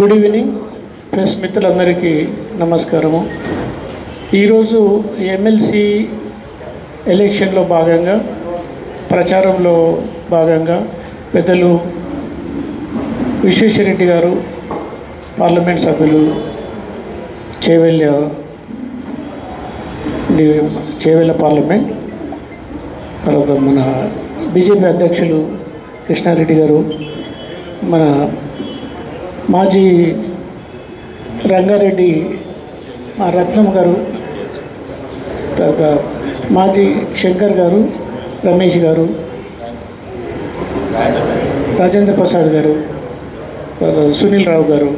Good evening press మిత్రులందరికీ నమస్కారము. ఈరోజు ఎమ్మెల్సీ ఎలక్షన్లో భాగంగా ప్రచారంలో భాగంగా పెద్దలు విశ్వేశ్వరరెడ్డి గారు పార్లమెంట్ సభ్యులు చేవెళ్ళ చేవెళ్ళ పార్లమెంట్ తర్వాత మన బీజేపీ అధ్యక్షులు కృష్ణారెడ్డి గారు మన మాజీ రంగారెడ్డి మా రత్నం గారు తర్వాత మాజీ శంకర్ గారు రమేష్ గారు రాజేంద్ర ప్రసాద్ గారు తర్వాత సునీల్ రావు గారు.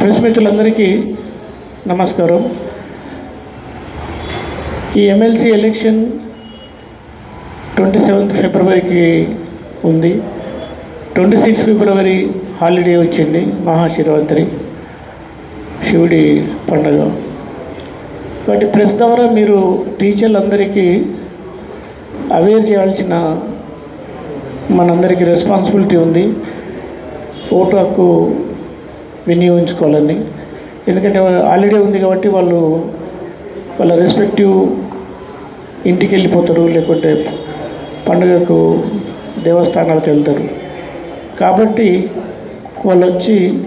ప్రెస్ మిత్రులందరికీ నమస్కారం. ఈ ఎమ్మెల్సీ ఎలక్షన్ ట్వంటీ సెవెంత్ ఫిబ్రవరికి ఉంది. ట్వంటీ సిక్స్ ఫిబ్రవరి హాలిడే వచ్చింది. మహాశివరాత్రి. శివుడి పండుగ. కాబట్టి ప్రెస్ ద్వారా మీరు టీచర్లందరికీ అవేర్ చేయాల్సిన మనందరికీ రెస్పాన్సిబిలిటీ ఉంది. ఓటు హక్కు వినియోగించుకోవాలని. ఎందుకంటే హాలిడే ఉంది కాబట్టి వాళ్ళు వాళ్ళ రెస్పెక్టివ్ ఇంటికి వెళ్ళిపోతారు లేకుంటే పండుగకు దేవస్థానాలకు వెళ్తారు. కాబట్టి వాళ్ళు వచ్చి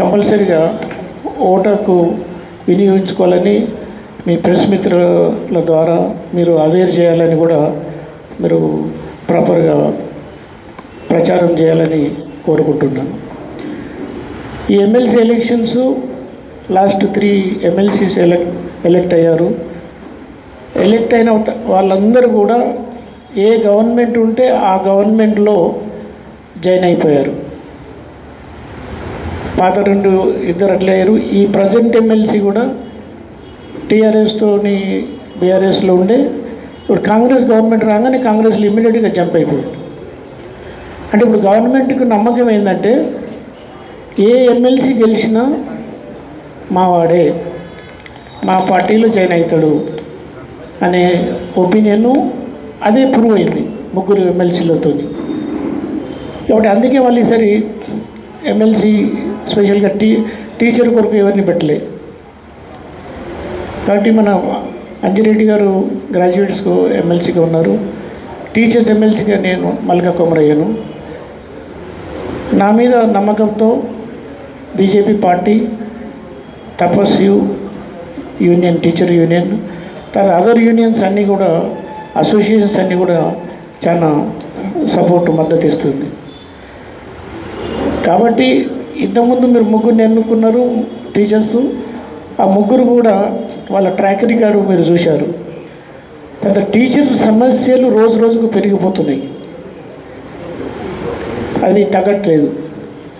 కంపల్సరిగా ఓటకు వినియోగించుకోవాలని మీ ప్రెస్ మిత్రుల ద్వారా మీరు అవేర్ చేయాలని కూడా మీరు ప్రాపర్గా ప్రచారం చేయాలని కోరుకుంటున్నాను. ఈ MLC elections last three MLCs elect elect అయ్యారు. ఎలక్ట్ అయిన త- వాళ్ళందరూ కూడా ఏ గవర్నమెంట్ ఉంటే ఆ గవర్నమెంట్లో జాయిన్ అయిపోయారు. పాత రెండు ఇద్దరు అట్లయ్యారు ఈ ప్రజెంట్ ఎమ్మెల్సీ కూడా టీఆర్ఎస్తోని బీఆర్ఎస్లో ఉండే. ఇప్పుడు కాంగ్రెస్ గవర్నమెంట్ రాగానే కాంగ్రెస్లో ఇమ్మీడియట్గా జంప్ అయిపోయాడు అంటే ఇప్పుడు గవర్నమెంట్కి నమ్మకం ఏంటంటే ఏ ఎమ్మెల్సీ గెలిచినా మావాడే మా పార్టీలో జాయిన్ అవుతాడు అనే ఒపీనియన్ అదే ప్రూవ్ అయింది ముగ్గురు ఎమ్మెల్సీలతో కాబట్టి అందుకే వాళ్ళు ఈసారి ఎమ్మెల్సీ స్పెషల్గా టీ టీచర్ కొరకు ఎవరిని పెట్టలే. కాబట్టి మన అంజిరెడ్డి గారు గ్రాడ్యుయేట్స్కు ఎమ్మెల్సీగా ఉన్నారు. టీచర్స్ ఎమ్మెల్సీగా నేను మల్కా కొమరయ్యను. నా మీద నమ్మకంతో బీజేపీ పార్టీ తపస్యు యూనియన్ టీచర్ యూనియన్ తర్వాత అదర్ యూనియన్స్ అన్నీ కూడా అసోసియేషన్స్ అన్నీ కూడా చాలా సపోర్ట్ మద్దతు ఇస్తుంది. కాబట్టి ఇంతకుముందు మీరు ముగ్గురిని ఎన్నుకున్నారు టీచర్స్. ఆ ముగ్గురు కూడా వాళ్ళ ట్రాక్ రికార్డు మీరు చూశారు. పెద్ద టీచర్స్ సమస్యలు రోజు రోజుకు పెరిగిపోతున్నాయి. అది తగ్గట్లేదు.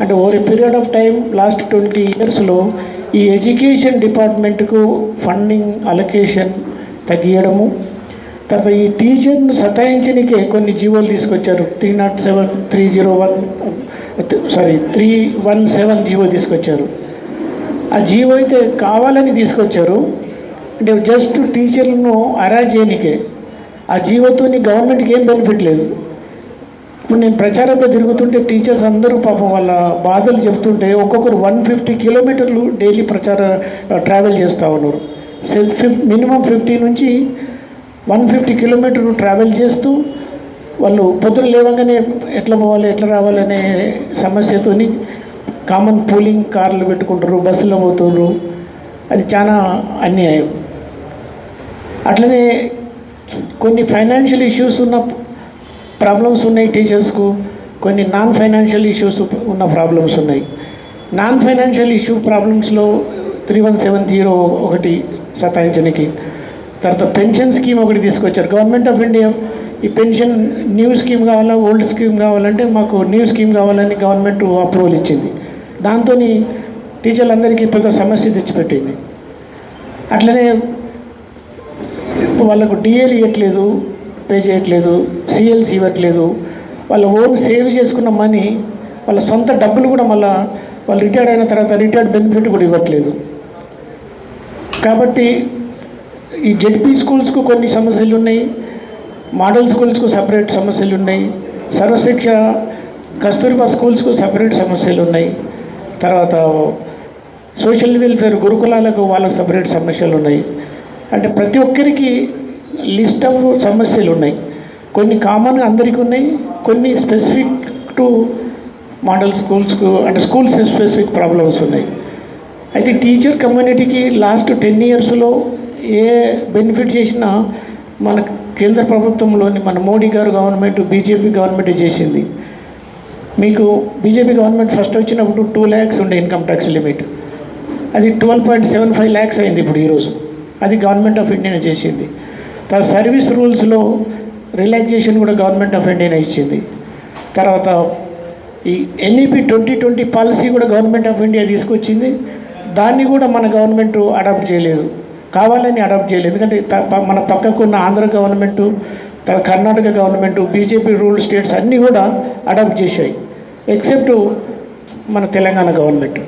అంటే over a period of time last twenty ఇయర్స్లో ఈ ఎడ్యుకేషన్ డిపార్ట్మెంట్కు ఫండింగ్ అలొకేషన్ తగ్గియడము తర్వాత ఈ టీచర్ను సతాయించనికే కొన్ని జీవోలు తీసుకొచ్చారు. Three not seven three zero one sorry three one seven GO తీసుకొచ్చారు. ఆ జీవో అయితే కావాలని తీసుకొచ్చారు. అంటే జస్ట్ టీచర్లను అరాజ్ చేయనికే. ఆ జీవోతోని గవర్నమెంట్కి ఏం బెనిఫిట్ లేదు. ఇప్పుడు నేను ప్రచారంలో తిరుగుతుంటే టీచర్స్ అందరూ పాపం వాళ్ళ బాధలు చెప్తుంటే ఒక్కొక్కరు వన్ ఫిఫ్టీ కిలోమీటర్లు డైలీ ప్రచార ట్రావెల్ చేస్తూ ఉన్నారు. ఫిఫ్ మినిమం ఫిఫ్టీ నుంచి వన్ ఫిఫ్టీ కిలోమీటర్లు ట్రావెల్ చేస్తూ వాళ్ళు పొద్దున లేవగానే ఎట్లా పోవాలి ఎట్లా రావాలి అనే సమస్యతోని కామన్ పూలింగ్ కార్లు పెట్టుకుంటారు బస్సులో పోతున్నారు అది చాలా అన్యాయం. అట్లనే కొన్ని ఫైనాన్షియల్ ఇష్యూస్ ఉన్న ప్రాబ్లమ్స్ ఉన్నాయి టీచర్స్కు కొన్ని నాన్ ఫైనాన్షియల్ ఇష్యూస్ ఉన్న ప్రాబ్లమ్స్ ఉన్నాయి. నాన్ ఫైనాన్షియల్ ఇష్యూ ప్రాబ్లమ్స్లో త్రీ వన్ సెవెన్ జీరో ఒకటి సతాయించడానికి తర్వాత పెన్షన్ స్కీమ్ ఒకటి తీసుకొచ్చారు. గవర్నమెంట్ ఆఫ్ ఇండియా ఈ పెన్షన్ న్యూ స్కీమ్ కావాలా ఓల్డ్ స్కీమ్ కావాలంటే మాకు న్యూ స్కీమ్ కావాలని గవర్నమెంట్ అప్రూవల్ ఇచ్చింది. దాంతో టీచర్లందరికీ పెద్ద సమస్య తెచ్చిపెట్టింది. అట్లనే వాళ్ళకు డిఎల్ ఇవ్వట్లేదు పే చేయట్లేదు సిఎల్సి ఇవ్వట్లేదు. వాళ్ళ ఓన్ సేవ్ చేసుకున్న మనీ వాళ్ళ సొంత డబ్బులు కూడా మళ్ళా వాళ్ళు రిటైర్డ్ అయిన తర్వాత రిటైర్డ్ బెనిఫిట్ కూడా ఇవ్వట్లేదు. కాబట్టి ఈ జెడ్పీ స్కూల్స్కు కొన్ని సమస్యలు ఉన్నాయి మోడల్ స్కూల్స్కు సపరేట్ సమస్యలు ఉన్నాయి సర్వశిక్ష కస్తూరిబా స్కూల్స్కు సపరేట్ సమస్యలు ఉన్నాయి తర్వాత సోషల్ వెల్ఫేర్ గురుకులాలకు వాళ్ళకు సపరేట్ సమస్యలు ఉన్నాయి అంటే ప్రతి ఒక్కరికి లిస్ట్ ఆఫ్ సమస్యలు ఉన్నాయి కొన్ని కామన్ అందరికీ ఉన్నాయి కొన్ని స్పెసిఫిక్ టు మోడల్ స్కూల్స్కు అంటే స్కూల్స్ స్పెసిఫిక్ ప్రాబ్లమ్స్ ఉన్నాయి. అయితే టీచర్ కమ్యూనిటీకి లాస్ట్ టెన్ ఇయర్స్లో ఏ బెనిఫిట్ చేసినా మన కేంద్ర ప్రభుత్వంలోని మన మోడీ గారు గవర్నమెంట్ బీజేపీ గవర్నమెంట్ చేసింది. మీకు బీజేపీ గవర్నమెంట్ ఫస్ట్ వచ్చినప్పుడు టూ ల్యాక్స్ ఉండే ఇన్కమ్ ట్యాక్స్ లిమిట్ అది twelve point seven five lakhs అయింది ఇప్పుడు ఈరోజు. అది గవర్నమెంట్ ఆఫ్ ఇండియానే చేసింది. తర్వాత సర్వీస్ రూల్స్లో రిలాక్సేషన్ కూడా గవర్నమెంట్ ఆఫ్ ఇండియానే ఇచ్చింది. తర్వాత ఈ ఎన్ఈపి ట్వంటీ ట్వంటీ పాలసీ కూడా గవర్నమెంట్ ఆఫ్ ఇండియా తీసుకొచ్చింది. దాన్ని కూడా మన గవర్నమెంట్ అడాప్ట్ చేయలేదు. కావాలని అడాప్ట్ చేయలేదు ఎందుకంటే త- ప- మన పక్కకున్న Andhra government Karnataka government BJP rule states అన్నీ కూడా అడాప్ట్ చేశాయి. ఎక్సెప్ట్ మన తెలంగాణ గవర్నమెంట్.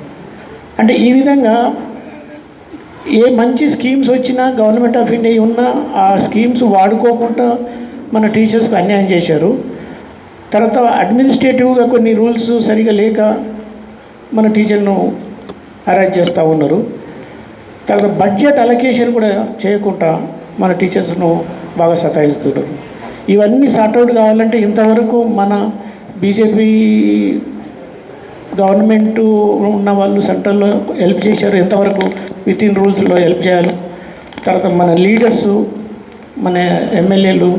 అంటే ఈ విధంగా ఏ మంచి స్కీమ్స్ వచ్చినా గవర్నమెంట్ ఆఫ్ ఇండియా ఉన్నా ఆ స్కీమ్స్ వాడుకోకుండా మన టీచర్స్కి అన్యాయం చేశారు. తర్వాత అడ్మినిస్ట్రేటివ్గా కొన్ని రూల్స్ సరిగా లేక మన టీచర్ను అరేంజ్ చేస్తూ ఉన్నారు. తర్వాత బడ్జెట్ అలొకేషన్ కూడా చేయకుండా మన టీచర్స్ను బాగా సతాయిస్తున్నారు. ఇవన్నీ సార్ట్అవుట్ కావాలంటే ఇంతవరకు మన బీజేపీ గవర్నమెంట్ ఉన్న వాళ్ళు సెంట్రల్లో హెల్ప్ చేశారు. ఎంతవరకు విత్ ఇన్ రూల్స్లో హెల్ప్ చేయాలి. తర్వాత మన లీడర్సు మన ఎమ్మెల్యేలు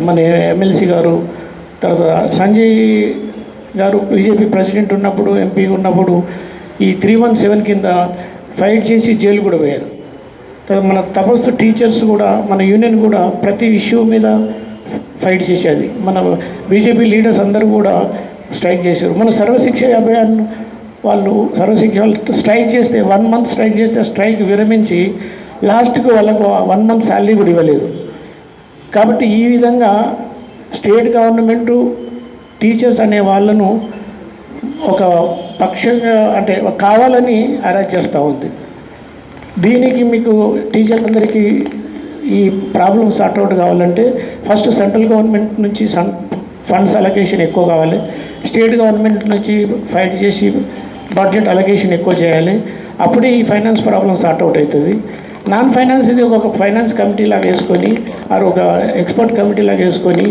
మన ఎమ్మెల్సీ గారు తర్వాత సంజయ్ గారు బీజేపీ ప్రెసిడెంట్ ఉన్నప్పుడు ఎంపీ ఉన్నప్పుడు ఈ త్రీ వన్ సెవెన్ కింద ఫైట్ చేసి జైలు కూడా పోయారు. మన తపస్సు టీచర్స్ కూడా మన యూనియన్ కూడా ప్రతి ఇష్యూ మీద ఫైట్ చేసేది. మన బీజేపీ లీడర్స్ అందరూ కూడా స్ట్రైక్ చేశారు. మన సర్వశిక్ష అభియాన్ వాళ్ళు సర్వశిక్ష వాళ్ళు స్ట్రైక్ చేస్తే వన్ మంత్ స్ట్రైక్ చేస్తే స్ట్రైక్ విరమించి లాస్ట్కి వాళ్ళకు వన్ మంత్ శాలరీ కూడా ఇవ్వలేదు. కాబట్టి ఈ విధంగా స్టేట్ గవర్నమెంటు టీచర్స్ అనే వాళ్ళను ఒక పక్షంగా అంటే కావాలని అరేంజ్ చేస్తూ ఉంది. దీనికి మీకు టీచర్లందరికీ ఈ ప్రాబ్లమ్ సార్ట్అవుట్ కావాలంటే ఫస్ట్ సెంట్రల్ గవర్నమెంట్ నుంచి సన్ ఫండ్స్ అలొకేషన్ ఎక్కువ కావాలి. స్టేట్ గవర్నమెంట్ నుంచి ఫైట్ చేసి బడ్జెట్ అలొకేషన్ ఎక్కువ చేయాలి. అప్పుడే ఈ ఫైనాన్స్ ప్రాబ్లం సార్ట్అవుట్ అవుతుంది. నాన్ ఫైనాన్స్ ఇది ఒక ఫైనాన్స్ కమిటీ లాగా వేసుకొని ఆరు ఒక ఎక్స్పర్ట్ కమిటీ లాగా వేసుకొని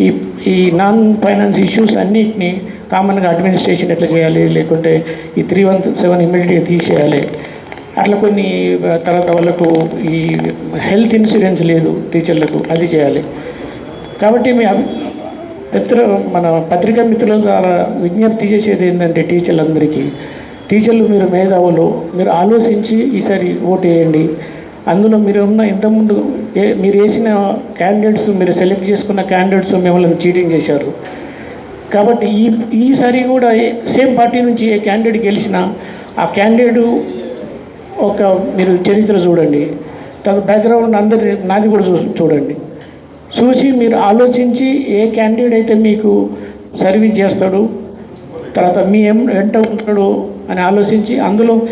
ఈ ఈ నాన్ ఫైనాన్స్ ఇష్యూస్ అన్నిటినీ కామన్గా అడ్మినిస్ట్రేషన్ ఎట్లా చేయాలి లేకుంటే ఈ త్రీ వన్ సెవెన్ ఇమీడియట్గా తీసేయాలి. అట్లా కొన్ని తర్వాత వాళ్ళకు ఈ హెల్త్ ఇన్సూరెన్స్ లేదు టీచర్లకు అది చేయాలి. కాబట్టి మీ మిత్ర మన పత్రికా మిత్రుల ద్వారా విజ్ఞప్తి చేసేది ఏంటంటే టీచర్లందరికీ టీచర్లు మీరు మేధావులు మీరు ఆలోచించి ఈసారి ఓటు వేయండి. అందులో మీరు ఉన్న ఇంతకుముందు ఏ మీరు వేసిన క్యాండిడేట్స్ మీరు సెలెక్ట్ చేసుకున్న క్యాండిడేట్స్ మిమ్మల్ని చీటింగ్ చేశారు. కాబట్టి ఈ ఈసారి కూడా సేమ్ పార్టీ నుంచి ఏ క్యాండిడేట్ గెలిచినా ఆ క్యాండిడేట్ ఒక మీరు చరిత్ర చూడండి. తన బ్యాక్గ్రౌండ్ అందరి నాది కూడా చూ చూడండి. చూసి మీరు ఆలోచించి ఏ క్యాండిడేట్ అయితే మీకు సర్వీస్ చేస్తాడు తర్వాత మీ ఎం వెంట ఉంటాడు అని ఆలోచించి అందులో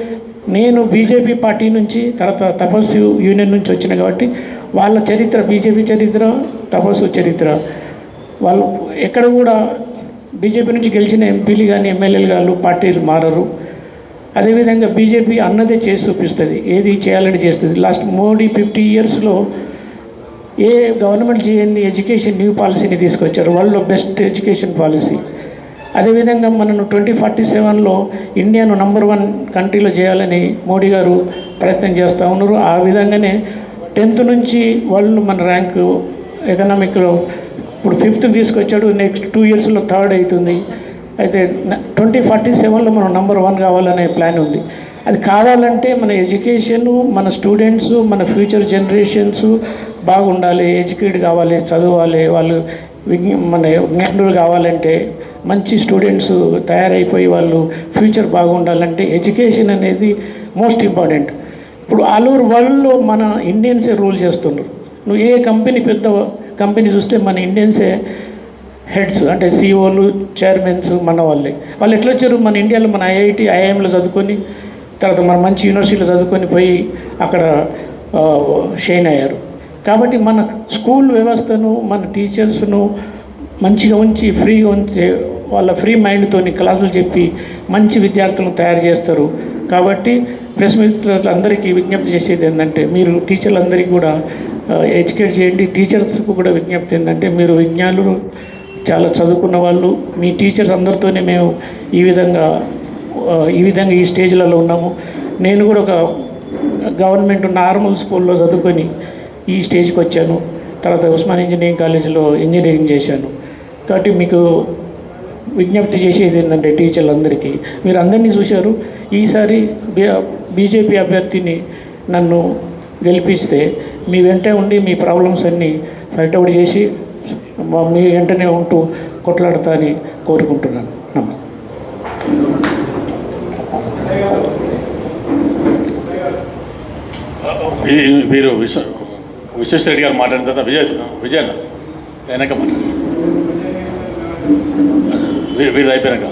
నేను బీజేపీ పార్టీ నుంచి తర్వాత తపస్సు యూనియన్ నుంచి వచ్చిన కాబట్టి వాళ్ళ చరిత్ర బీజేపీ చరిత్ర తపస్సు చరిత్ర. వాళ్ళు ఎక్కడ కూడా బీజేపీ నుంచి గెలిచిన ఎంపీలు కానీ ఎమ్మెల్యేలు కానీ పార్టీలు మారరు. అదేవిధంగా బీజేపీ అన్నదే చేసి చూపిస్తుంది. ఏది చేయాలని చేస్తుంది. లాస్ట్ మోడీ ఫిఫ్టీ ఇయర్స్లో ఏ గవర్నమెంట్ చేయని ఎడ్యుకేషన్ న్యూ పాలసీని తీసుకొచ్చారు. వరల్డ్లో బెస్ట్ ఎడ్యుకేషన్ పాలసీ. అదేవిధంగా మనను ట్వంటీ ఫార్టీ సెవెన్లో ఇండియాను నంబర్ వన్ కంట్రీలో చేయాలని మోడీ గారు ప్రయత్నం చేస్తూ ఉన్నారు. ఆ విధంగానే టెన్త్ నుంచి వాళ్ళు మన ర్యాంకు ఎకనామిక్లో ఇప్పుడు ఫిఫ్త్ తీసుకొచ్చాడు నెక్స్ట్ టూ ఇయర్స్లో థర్డ్ అవుతుంది. అయితే ట్వంటీ ఫార్టీ సెవెన్లో మనం నంబర్ వన్ కావాలనే ప్లాన్ ఉంది. అది కావాలంటే మన ఎడ్యుకేషన్ మన స్టూడెంట్స్ మన ఫ్యూచర్ జనరేషన్స్ బాగుండాలి ఎడ్యుకేట్ కావాలి చదవాలి వాళ్ళు విజ్ఞ మన జ్ఞానులు కావాలంటే మంచి స్టూడెంట్స్ తయారైపోయి వాళ్ళు ఫ్యూచర్ బాగుండాలంటే ఎడ్యుకేషన్ అనేది మోస్ట్ ఇంపార్టెంట్ ఇప్పుడు ఆల్ ఓవర్ వరల్డ్లో మన ఇండియన్సే రూల్ చేస్తున్నారు నువ్వు ఏ కంపెనీ పెద్ద కంపెనీ చూస్తే మన ఇండియన్సే హెడ్స్ అంటే సీఓలు చైర్మన్స్ మన వాళ్ళే. వాళ్ళు ఎట్లా వచ్చారు? మన ఇండియాలో మన ఐఐటి ఐఐఎంలో చదువుకొని తర్వాత మన మంచి యూనివర్సిటీలో చదువుకొని పోయి అక్కడ షైన్ అయ్యారు. కాబట్టి మన స్కూల్ వ్యవస్థను మన టీచర్స్ను మంచిగా ఉంచి ఫ్రీగా ఉంచి వాళ్ళ ఫ్రీ మైండ్తోని క్లాసులు చెప్పి మంచి విద్యార్థులను తయారు చేస్తారు. కాబట్టి ప్రెస్ మిత్రులందరికీ విజ్ఞప్తి చేసేది ఏంటంటే మీరు టీచర్లందరికీ కూడా ఎడ్యుకేట్ చేయండి. టీచర్స్కు కూడా విజ్ఞప్తి ఏంటంటే మీరు విజ్ఞానులు చాలా చదువుకున్న వాళ్ళు మీ టీచర్స్ అందరితోనే మేము ఈ విధంగా ఈ విధంగా ఈ స్టేజ్లలో ఉన్నాము. నేను కూడా ఒక గవర్నమెంట్ నార్మల్ స్కూల్లో చదువుకొని ఈ స్టేజ్కి వచ్చాను. తర్వాత ఉస్మాన్ ఇంజనీరింగ్ కాలేజీలో ఇంజనీరింగ్ చేశాను. కాబట్టి మీకు విజ్ఞప్తి చేసేది ఏంటంటే టీచర్లందరికీ. మీరు అందరినీ చూశారు. ఈసారి బీజేపీ అభ్యర్థిని నన్ను గెలిపిస్తే మీ వెంటే ఉండి మీ ప్రాబ్లమ్స్ అన్నీ ఫైట్ అవుట్ చేసి మీ వెంటనే ఉంటూ కొట్లాడతా అని కోరుకుంటున్నాను. నమస్తే. మీరు విశ్వ విశ్వేశ్వర విశ్వ గారు మాట్లాడిన తర్వాత విజయ విజయ్ వెనక మాట్లాడు. వీళ్ళు అయిపోయినాక.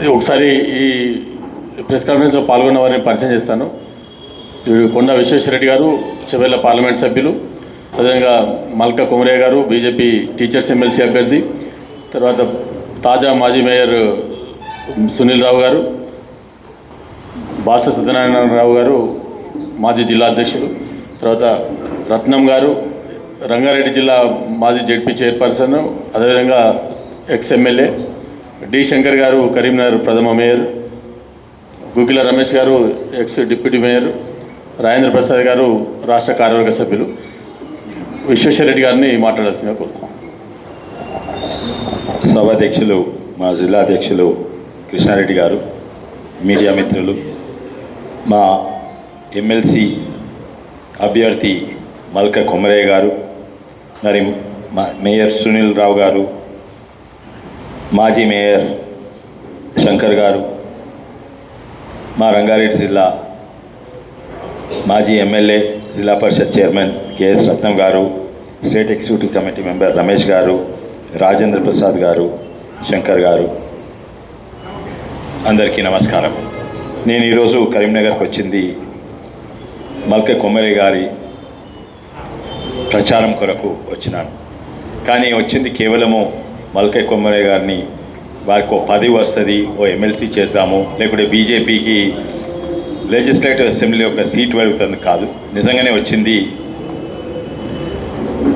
ఇది ఒకసారి ఈ ప్రెస్ కాన్ఫరెన్స్లో పాల్గొన్న వారిని పరిచయం చేస్తాను. కొండ విశ్వేశ్వరరెడ్డి గారు చివరిలో పార్లమెంట్ సభ్యులు అదేవిధంగా మల్కా కుమరయ్య గారు బీజేపీ టీచర్స్ ఎమ్మెల్సీ అభ్యర్థి తర్వాత తాజా మాజీ మేయర్ సునీల్ రావు గారు బాస సత్యనారాయణరావు గారు మాజీ జిల్లా అధ్యక్షులు తర్వాత రత్నం గారు రంగారెడ్డి జిల్లా మాజీ జడ్పీ చైర్పర్సన్ అదేవిధంగా ఎక్స్ ఎమ్మెల్యే డి శంకర్ గారు కరీంనగర్ ప్రథమ మేయర్ గుగ్గిల రమేష్ గారు ex deputy mayor Rajendra Prasad గారు రాష్ట్ర కార్యవర్గ సభ్యులు. విశ్వేశ్వరరెడ్డి గారిని మాట్లాడాల్సిందిగా కోరుతున్నాం. సభాధ్యక్షులు మా జిల్లా అధ్యక్షులు కృష్ణారెడ్డి గారు మీడియా మిత్రులు మా ఎమ్మెల్సీ అభ్యర్థి మల్క కొమరయ్య గారు మరి మా మేయర్ సునీల్ రావు గారు మాజీ మేయర్ శంకర్ గారు మా రంగారెడ్డి జిల్లా మాజీ ఎమ్మెల్యే జిల్లా పరిషత్ చైర్మన్ కెఎస్ రత్నం గారు state executive committee member Ramesh గారు రాజేంద్ర ప్రసాద్ గారు శంకర్ గారు. అందరికీ నమస్కారం. నేను ఈరోజు కరీంనగర్కి వచ్చింది మల్క కొమ్మరి గారి ప్రచారం కొరకు వచ్చినాను. కానీ వచ్చింది కేవలము మల్కై కొమ్మరి గారిని వారికి ఓ పదవి వస్తుంది ఓ ఎమ్మెల్సీ చేద్దాము లేకుంటే బీజేపీకి లెజిస్లేటివ్ అసెంబ్లీ యొక్క సీట్ వెళుతుంది కాదు. నిజంగానే వచ్చింది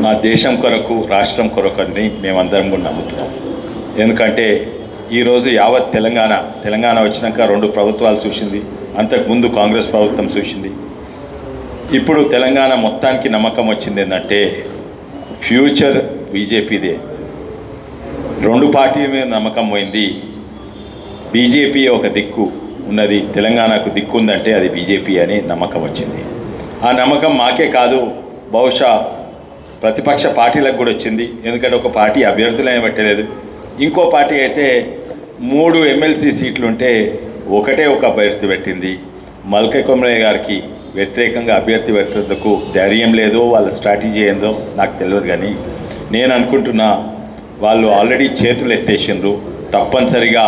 మా దేశం కొరకు రాష్ట్రం కొరకు అని మేమందరం కూడా నమ్ముతున్నాం. ఎందుకంటే ఈరోజు యావత్ తెలంగాణ తెలంగాణ వచ్చినాక రెండు ప్రభుత్వాలు చూసింది అంతకుముందు కాంగ్రెస్ ప్రభుత్వం చూసింది. ఇప్పుడు తెలంగాణ మొత్తానికి నమ్మకం వచ్చింది ఏంటంటే ఫ్యూచర్ బీజేపీదే. రెండు పార్టీల మీద నమ్మకం పోయింది. బీజేపీ ఒక దిక్కు ఉన్నది తెలంగాణకు దిక్కు ఉందంటే అది బీజేపీ అని నమ్మకం వచ్చింది. ఆ నమ్మకం మాకే కాదు బహుశా ప్రతిపక్ష పార్టీలకు కూడా వచ్చింది. ఎందుకంటే ఒక పార్టీ అభ్యర్థులనే పెట్టలేదు. ఇంకో పార్టీ అయితే మూడు ఎమ్మెల్సీ సీట్లు ఉంటే ఒకటే ఒక అభ్యర్థి పెట్టింది. మల్కే కొమరయ్య గారికి వ్యతిరేకంగా అభ్యర్థి పెట్టేందుకు ధైర్యం లేదో వాళ్ళ స్ట్రాటజీ ఏందో నాకు తెలియదు కానీ నేను అనుకుంటున్నా వాళ్ళు ఆల్రెడీ చేతులు ఎత్తేసిండ్రు. తప్పనిసరిగా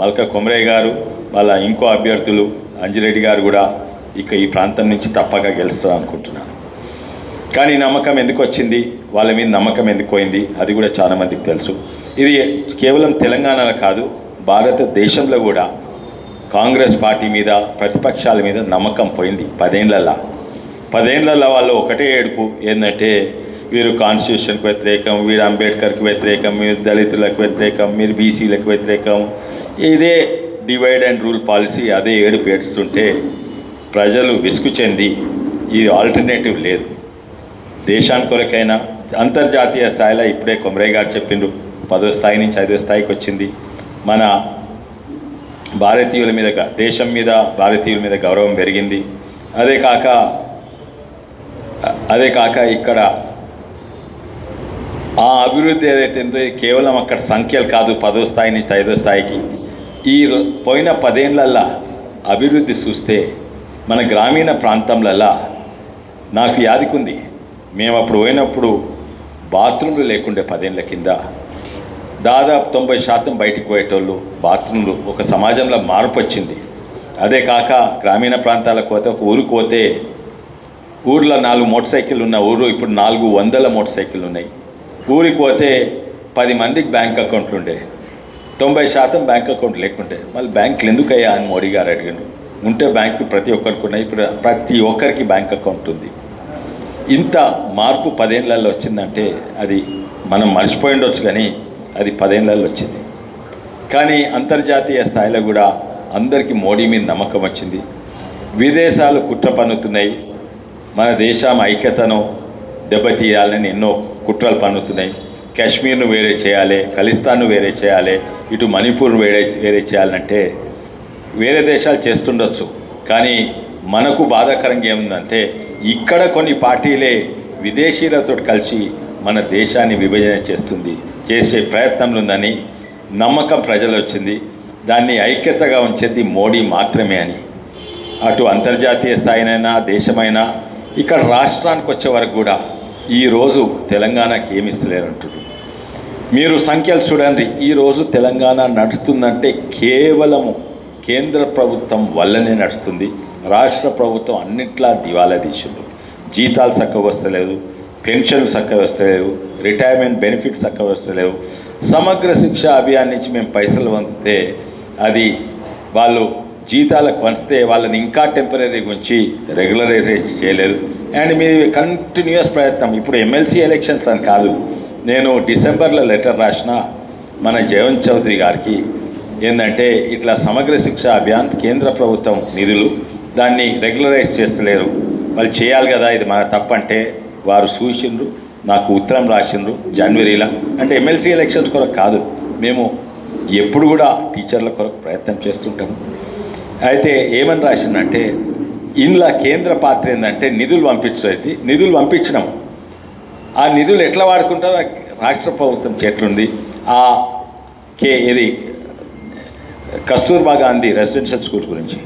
మల్క కొమరయ్య గారు వాళ్ళ ఇంకో అభ్యర్థులు అంజిరెడ్డి గారు కూడా ఇక ఈ ప్రాంతం నుంచి తప్పక గెలుస్తారు అనుకుంటున్నాను. కానీ నమ్మకం ఎందుకు వచ్చింది? వాళ్ళ మీద నమ్మకం ఎందుకు పోయింది? అది కూడా చాలామందికి తెలుసు. ఇది కేవలం తెలంగాణలో కాదు భారతదేశంలో కూడా కాంగ్రెస్ పార్టీ మీద ప్రతిపక్షాల మీద నమ్మకం పోయింది పదేళ్ళలో పదేండ్లలో వాళ్ళు ఒకటే ఏడుపు ఏంటంటే వీరు కాన్స్టిట్యూషన్కి వ్యతిరేకం వీరు అంబేద్కర్కి వ్యతిరేకం మీరు దళితులకు వ్యతిరేకం మీరు బీసీలకు వ్యతిరేకం. ఇదే డివైడ్ అండ్ రూల్ పాలసీ అదే ఏడుపు ఏడుస్తుంటే ప్రజలు విసుగు చెంది ఇది ఆల్టర్నేటివ్ లేదు. దేశాని కొరకైనా అంతర్జాతీయ స్థాయిలో ఇప్పుడే కొమరయ్య గారు చెప్పిండ్రు పదో స్థాయి నుంచి ఐదో స్థాయికి వచ్చింది. మన భారతీయుల మీద దేశం మీద భారతీయుల మీద గౌరవం పెరిగింది. అదే కాక అదే కాక ఇక్కడ ఆ అభివృద్ధి ఏదైతే ఉందో కేవలం అక్కడ సంఖ్యలు కాదు పదో స్థాయి నుంచి ఐదో స్థాయికి. ఈ పోయిన పదేళ్ళల్లా అభివృద్ధి చూస్తే మన గ్రామీణ ప్రాంతంలల్లా నాకు యాదికుంది. మేము అప్పుడు పోయినప్పుడు బాత్రూమ్లు లేకుండే పదేళ్ళ కింద దాదాపు తొంభై శాతం బయటికి పోయేటోళ్ళు బాత్రూమ్లు ఒక సమాజంలో మార్పు వచ్చింది. అదే కాక గ్రామీణ ప్రాంతాలకు పోతే ఒక ఊరికి పోతే ఊర్లో నాలుగు మోటార్ సైకిల్ ఉన్న ఊరు ఇప్పుడు నాలుగు వందల మోటార్ సైకిల్ ఉన్నాయి. ఊరికి పోతే పది మందికి బ్యాంక్ అకౌంట్లు ఉండే. తొంభై శాతం బ్యాంక్ అకౌంట్ లేకుండే. మళ్ళీ బ్యాంకులు ఎందుకయ్యా అని మోడీ గారు అడిగాను ఉంటే బ్యాంకు ప్రతి ఒక్కరికి ఉన్నాయి. ఇప్పుడు ప్రతి ఒక్కరికి బ్యాంక్ అకౌంట్ ఉంది. ఇంత మార్పు పదేళ్ళలో వచ్చిందంటే అది మనం మర్చిపోయి ఉండొచ్చు కానీ అది పదేళ్ళల్లో వచ్చింది. కానీ అంతర్జాతీయ స్థాయిలో కూడా అందరికీ మోడీ మీద నమ్మకం వచ్చింది. విదేశాలు కుట్ర పన్నుతున్నాయి మన దేశం ఐక్యతను దెబ్బతీయాలని ఎన్నో కుట్రలు పన్నుతున్నాయి. కాశ్మీర్ను వేరే చేయాలి ఖలిస్తాన్ను వేరే చేయాలి ఇటు మణిపూర్ వేరే వేరే చేయాలంటే వేరే దేశాలు చేస్తుండొచ్చు. కానీ మనకు బాధాకరంగా ఏముందంటే ఇక్కడ కొన్ని పార్టీలే విదేశీయులతో కలిసి మన దేశాన్ని విభజన చేస్తుంది చేసే ప్రయత్నంలో ఉందని నమ్మకం ప్రజలు వచ్చింది దాన్ని ఐక్యతగా ఉంచేది మోడీ మాత్రమే అని. అటు అంతర్జాతీయ స్థాయినైనా దేశమైనా ఇక్కడ రాష్ట్రానికి వచ్చే వరకు కూడా ఈరోజు తెలంగాణకి ఏమి ఇస్తలేరు మీరు సంఖ్యలు చూడండి ఈరోజు తెలంగాణ నడుస్తుందంటే కేవలము కేంద్ర ప్రభుత్వం వల్లనే నడుస్తుంది. రాష్ట్ర ప్రభుత్వం అన్నిట్లా దివాలా తీసిండు జీతాలు చక్కగా వస్తలేదు పెన్షన్లు చక్కగా వస్తలేవు రిటైర్మెంట్ బెనిఫిట్ చక్కగా వస్తలేవు సమగ్ర శిక్ష అభియాన్ నుంచి మేము పైసలు వంచితే అది వాళ్ళు జీతాలకు వంచితే వాళ్ళని ఇంకా టెంపరీ ఉంచి రెగ్యులరైజేషన్ చేయలేదు. అండ్ మీ కంటిన్యూస్ ప్రయత్నం ఇప్పుడు ఎమ్మెల్సీ ఎలక్షన్స్ అని కాదు నేను డిసెంబర్లో లెటర్ రాసిన మన జయవంత్ చౌదరి గారికి ఏంటంటే ఇట్లా సమగ్ర శిక్ష అభియాన్ కేంద్ర ప్రభుత్వం నిధులు దాన్ని రెగ్యులరైజ్ చేస్తలేరు. వాళ్ళు చేయాలి కదా ఇది మన తప్పంటే వారు చూసిండ్రు నాకు ఉత్తరం రాసిండ్రు జనవరిలో. అంటే ఎమ్మెల్సీ ఎలక్షన్స్ కొరకు కాదు మేము ఎప్పుడు కూడా టీచర్ల కొరకు ప్రయత్నం చేస్తుంటాము. అయితే ఏమని రాసిందంటే ఇందులో కేంద్ర పాత్ర ఏంటంటే నిధులు పంపించేది నిధులు పంపించినాం ఆ నిధులు ఎట్లా వాడుకుంటారో రాష్ట్ర ప్రభుత్వం చేట్లుంది ఆ కే ఇది కస్తూర్బా గాంధీ రెసిడెన్షియల్ స్కూల్ గురించి.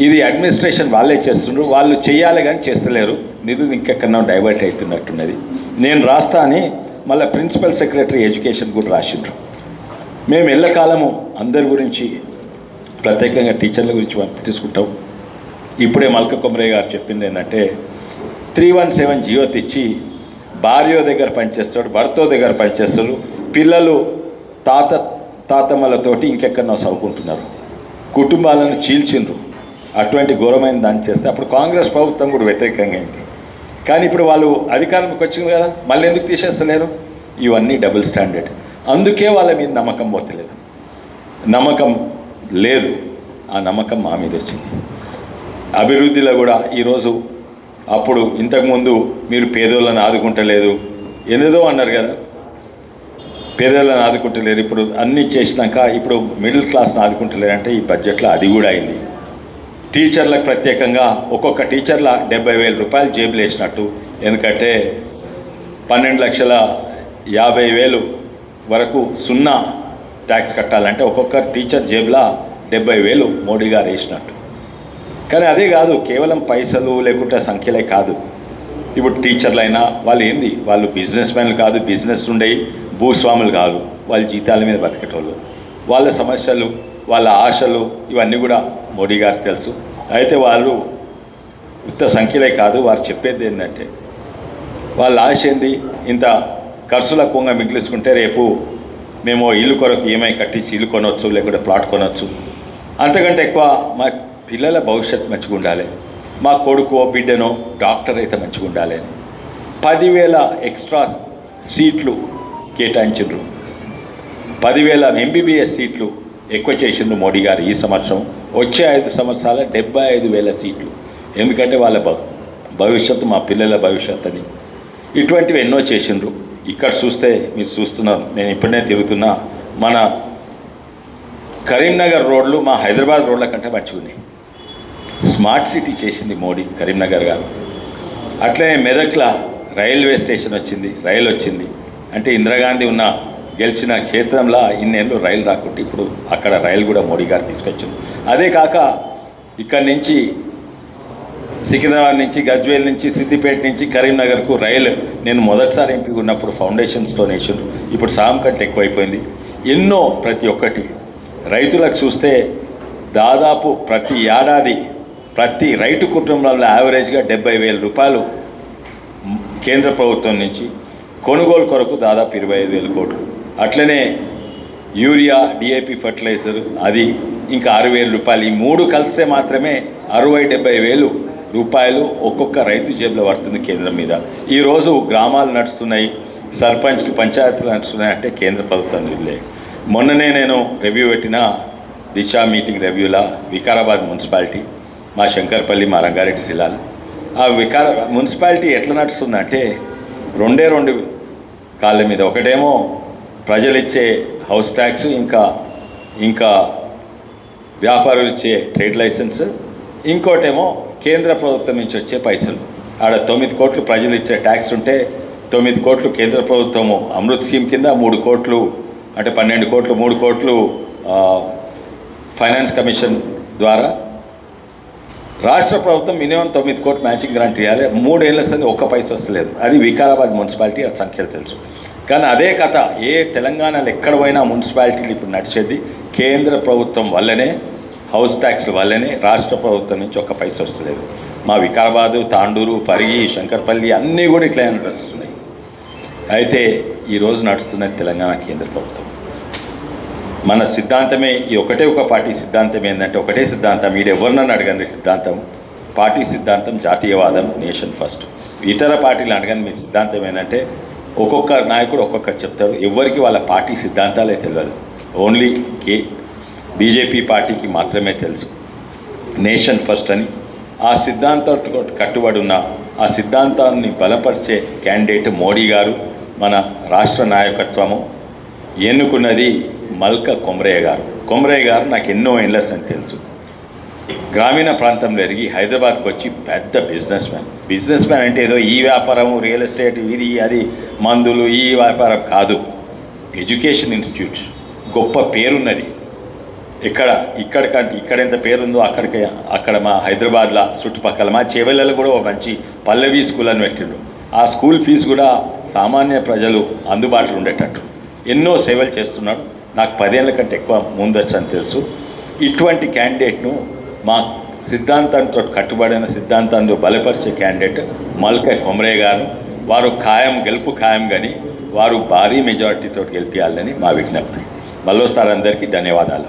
ఇది అడ్మినిస్ట్రేషన్ వాళ్ళే చేస్తుండ్రు. వాళ్ళు చేయాలి కానీ చేస్తలేరు. నిధులు ఇంకెక్కడో డైవర్ట్ అవుతున్నట్టున్నది. నేను రాస్తా అని మళ్ళీ ప్రిన్సిపల్ సెక్రటరీ ఎడ్యుకేషన్ కూడా రాసిండ్రు. మేము ఎల్లకాలము అందరి గురించి ప్రత్యేకంగా టీచర్ల గురించి పట్టించుకుంటాం. ఇప్పుడే మల్క కొమరయ్య గారు చెప్పింది ఏంటంటే త్రీ వన్ సెవెన్ జియో తెచ్చి భార్యో దగ్గర పనిచేస్తాడు భర్తో దగ్గర పనిచేస్తాడు. పిల్లలు తాత తాతమ్మలతోటి ఇంకెక్కడో చదువుకుంటున్నారు. కుటుంబాలను చీల్చిండ్రు. అటువంటి ఘోరమైన దాన్ని చేస్తే అప్పుడు కాంగ్రెస్ ప్రభుత్వం కూడా వ్యతిరేకంగా అయింది. కానీ ఇప్పుడు వాళ్ళు అధికారంలోకి వచ్చింది కదా మళ్ళీ ఎందుకు తీసేస్తలేరు? ఇవన్నీ డబుల్ స్టాండర్డ్. అందుకే వాళ్ళ మీద నమ్మకం పోతలేదు. నమ్మకం లేదు. ఆ నమ్మకం మా మీద వచ్చింది. అభివృద్ధిలో కూడా ఈరోజు అప్పుడు ఇంతకుముందు మీరు పేదోళ్ళని ఆదుకుంటలేదు. ఏదేదో అన్నారు కదా? పేదోళ్ళని ఆదుకుంటలేరు. ఇప్పుడు అన్నీ చేసినాక ఇప్పుడు మిడిల్ క్లాస్ని ఆదుకుంటలేరు అంటే ఈ బడ్జెట్లో అది కూడా అయింది. టీచర్లకు ప్రత్యేకంగా ఒక్కొక్క టీచర్ల డెబ్బై వేల రూపాయలు జేబులు వేసినట్టు. ఎందుకంటే పన్నెండు లక్షల యాభై వేలు వరకు సున్నా ట్యాక్స్ కట్టాలంటే ఒక్కొక్క టీచర్ జేబులా డెబ్బై వేలు మోడీ గారు వేసినట్టు. కానీ అదే కాదు కేవలం పైసలు లేకుంటే సంఖ్యలే కాదు. ఇప్పుడు టీచర్లైనా వాళ్ళు ఏంది? వాళ్ళు బిజినెస్ మ్యాన్లు కాదు బిజినెస్ ఉండేవి భూస్వాములు కాదు. వాళ్ళ జీతాల మీద బతికేటోళ్ళు. వాళ్ళ సమస్యలు వాళ్ళ ఆశలు ఇవన్నీ కూడా మోడీ గారికి తెలుసు. అయితే వాళ్ళు ఉత్త సంఖ్యలే కాదు వారు చెప్పేది ఏంటంటే వాళ్ళ ఆశ ఏంది? ఇంత ఖర్చుల కొంగ మిగిలిసుకుంటే రేపు మేము ఇల్లు కొరకు ఏమై కట్టించి ఇల్లు కొనవచ్చు లేకుంటే ప్లాట్ కొనవచ్చు అంతకంటే ఎక్కువ మా పిల్లల భవిష్యత్ మంచిగా ఉండాలి. మా కొడుకో బిడ్డనో డాక్టర్ అయితే మంచిగా ఉండాలి. అని పదివేల ఎక్స్ట్రా సీట్లు కేటాయించిండ్రు. పదివేల ఎంబీబీఎస్ సీట్లు ఎక్కువ చేసిండ్రు మోడీ గారు ఈ సంవత్సరం. వచ్చే ఐదు సంవత్సరాల డెబ్బై ఐదు వేల సీట్లు. ఎందుకంటే వాళ్ళ భవిష్యత్తు మా పిల్లల భవిష్యత్ అని ఇటువంటివి ఎన్నో చేసిండ్రు. ఇక్కడ చూస్తే మీరు చూస్తున్నారు. నేను ఇప్పుడే తిరుగుతున్నా. మన కరీంనగర్ రోడ్లు మా హైదరాబాద్ రోడ్ల కంటే మంచిగా స్మార్ట్ సిటీ చేసింది మోడీ కరీంనగర్ గారు. అట్లనే మెదక్ల రైల్వే స్టేషన్ వచ్చింది రైలు వచ్చింది. అంటే ఇందిరాగాంధీ ఉన్న గెలిచిన క్షేత్రంలో ఇన్నేళ్ళు రైలు రాకుంటే ఇప్పుడు అక్కడ రైలు కూడా మోడీ గారు తీసుకొచ్చింది అదే కాక ఇక్కడి నుంచి సికింద్రాబాద్ నుంచి గజ్వేల్ నుంచి సిద్దిపేట నుంచి కరీంనగర్కు రైలు నేను మొదటిసారి ఎంపీ ఉన్నప్పుడు ఫౌండేషన్స్తో వేసాను ఇప్పుడు సాయం కంటే ఎక్కువైపోయింది. ఎన్నో ప్రతి ఒక్కటి. రైతులకు చూస్తే దాదాపు ప్రతి ఏడాది ప్రతి రైతు కుటుంబంలో యావరేజ్గా డెబ్బై వేల రూపాయలు కేంద్ర ప్రభుత్వం నుంచి కొనుగోలు కొరకు దాదాపు ఇరవై ఐదు వేల కోట్లు. అట్లనే యూరియా డిఏపి ఫర్టిలైజర్ అది ఇంకా ఆరు వేల రూపాయలు. ఈ మూడు కలిస్తే మాత్రమే అరవై డెబ్బై వేలు రూపాయలు ఒక్కొక్క రైతు జేబులో పడుతుంది కేంద్రం మీద. ఈరోజు గ్రామాలు నడుస్తున్నాయి సర్పంచ్లు పంచాయతీలు నడుస్తున్నాయి అంటే కేంద్ర ప్రభుత్వం నిధులే. మొన్ననే నేను రివ్యూ పెట్టిన దిశ మీటింగ్ రివ్యూలా వికారాబాద్ మున్సిపాలిటీ మా శంకర్పల్లి మా రంగారెడ్డి జిల్లాలు ఆ వికార మున్సిపాలిటీ ఎట్లా నడుస్తుందంటే రెండే రెండు కాళ్ళ మీద. ఒకటేమో ప్రజలు ఇచ్చే హౌస్ ట్యాక్స్ ఇంకా ఇంకా వ్యాపారులు ఇచ్చే ట్రేడ్ లైసెన్స్ ఇంకోటేమో కేంద్ర ప్రభుత్వం నుంచి వచ్చే పైసలు. ఆడ తొమ్మిది కోట్లు ప్రజలు ఇచ్చే ట్యాక్స్ ఉంటే తొమ్మిది కోట్లు కేంద్ర ప్రభుత్వము అమృత్ స్కీమ్ కింద మూడు కోట్లు అంటే పన్నెండు కోట్లు మూడు కోట్లు ఫైనాన్స్ కమిషన్ ద్వారా రాష్ట్ర ప్రభుత్వం మినిమం తొమ్మిది కోట్లు మ్యాచింగ్ గ్రాంట్ ఇవ్వాలి మూడేళ్ళ సంది ఒక్క పైస వస్తలేదు. అది వికారాబాద్ మున్సిపాలిటీ ఆ సంఖ్యలు తెలుసు. కానీ అదే కథ. ఏ తెలంగాణలో ఎక్కడ పోయినా మున్సిపాలిటీలు ఇప్పుడు నడిచేది కేంద్ర ప్రభుత్వం వల్లనే హౌస్ ట్యాక్స్ వల్లనే రాష్ట్ర ప్రభుత్వం నుంచి ఒక్క పైస వస్తలేదు. మా వికారాబాదు తాండూరు పరిగి శంకర్పల్లి అన్నీ కూడా ఇట్లా నడుస్తున్నాయి. అయితే ఈరోజు నడుస్తున్నది తెలంగాణ కేంద్ర ప్రభుత్వం. మన సిద్ధాంతమే ఈ ఒకటే ఒక పార్టీ సిద్ధాంతం ఏంటంటే ఒకటే సిద్ధాంతం వీడు అడగండి సిద్ధాంతం. పార్టీ సిద్ధాంతం జాతీయవాదం నేషన్ ఫస్ట్. ఇతర పార్టీలు అడగని మీ సిద్ధాంతం ఏంటంటే ఒక్కొక్క నాయకుడు ఒక్కొక్కటి చెప్తారు. ఎవరికి వాళ్ళ పార్టీ సిద్ధాంతాలే తెలియదు ఓన్లీ కే బీజేపీ పార్టీకి మాత్రమే తెలుసు. నేషన్ ఫస్ట్ అని. ఆ సిద్ధాంతంతో కట్టుబడి ఉన్న ఆ సిద్ధాంతాన్ని బలపరిచే క్యాండిడేట్ మోడీ గారు మన రాష్ట్ర నాయకత్వము. ఎన్నుకున్నది మల్క కొమరయ్య గారు. కొమరయ్య గారు నాకు ఎన్నో ఎండ్లస్ అని తెలుసు. గ్రామీణ ప్రాంతంలో ఎరిగి హైదరాబాద్కి వచ్చి పెద్ద బిజినెస్ మ్యాన్ బిజినెస్ మ్యాన్ అంటే ఏదో ఈ వ్యాపారం రియల్ ఎస్టేట్ ఇది అది మందులు ఈ వ్యాపారం కాదు. ఎడ్యుకేషన్ ఇన్స్టిట్యూట్ గొప్ప పేరున్నది. ఇక్కడ ఇక్కడ కంటే ఇక్కడ ఎంత పేరుందో అక్కడికి అక్కడ మా హైదరాబాద్లో చుట్టుపక్కల మా చెవెళ్ళలో కూడా ఒక మంచి పల్లవి స్కూల్ అని పెట్టిండు ఆ స్కూల్ ఫీజు కూడా సామాన్య ప్రజలు అందుబాటులో ఉండేటట్టు. ఎన్నో సేవలు చేస్తున్నాడు. నాకు పదేళ్ళ కంటే ఎక్కువ ముందొచ్చు అని తెలుసు. ఇటువంటి క్యాండిడేట్ను మా సిద్ధాంతంతో కట్టుబడిన సిద్ధాంతాన్ని బలపరిచే క్యాండిడేట్ మల్క కొమరే గారు. వారు ఖాయం గెలుపు ఖాయం కానీ వారు భారీ మెజారిటీతో గెలిపించాలని మా విజ్ఞప్తి. మరోసారి అందరికీ ధన్యవాదాలు.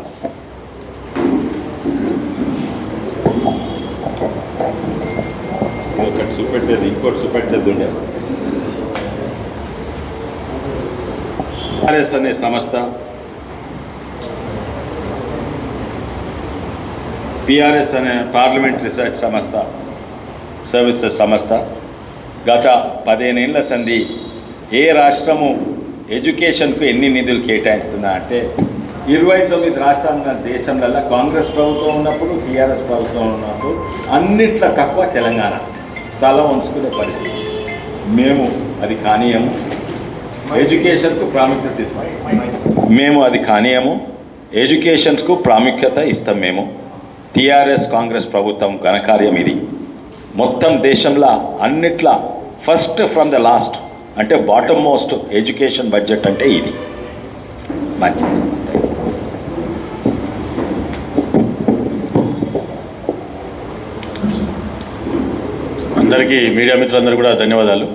ఒకటి చూపెట్టేది ఇంకోటి చూపెట్టేది ఉండే ఆర్ఎస్ అనే సంస్థ పిఆర్ఎస్ అనే పార్లమెంట్ రీసెర్చ్ సంస్థ సర్వీసెస్ సంస్థ గత పదిహేనేళ్ళ సంధి ఏ రాష్ట్రము ఎడ్యుకేషన్కు ఎన్ని నిధులు కేటాయిస్తున్నా అంటే ఇరవై తొమ్మిది రాష్ట్రాల దేశంలో కాంగ్రెస్ ప్రభుత్వం ఉన్నప్పుడు టీఆర్ఎస్ ప్రభుత్వం ఉన్నప్పుడు అన్నిట్లో తక్కువ తెలంగాణ తల వంచుకునే పరిస్థితి. మేము అది కానీయము. ఎడ్యుకేషన్కు ప్రాముఖ్యత ఇస్తాం. మేము అది కానీయము. ఎడ్యుకేషన్స్కు ప్రాముఖ్యత ఇస్తాం మేము. టీఆర్ఎస్ కాంగ్రెస్ ప్రభుత్వం ఘనకార్యం ఇది. మొత్తం దేశంలో అన్నిట్లా ఫస్ట్ ఫ్రమ్ ద లాస్ట్ అంటే బాటమ్ మోస్ట్ ఎడ్యుకేషన్ బడ్జెట్ అంటే ఇది. మంచి అందరికీ మీడియా మిత్రులందరూ కూడా ధన్యవాదాలు.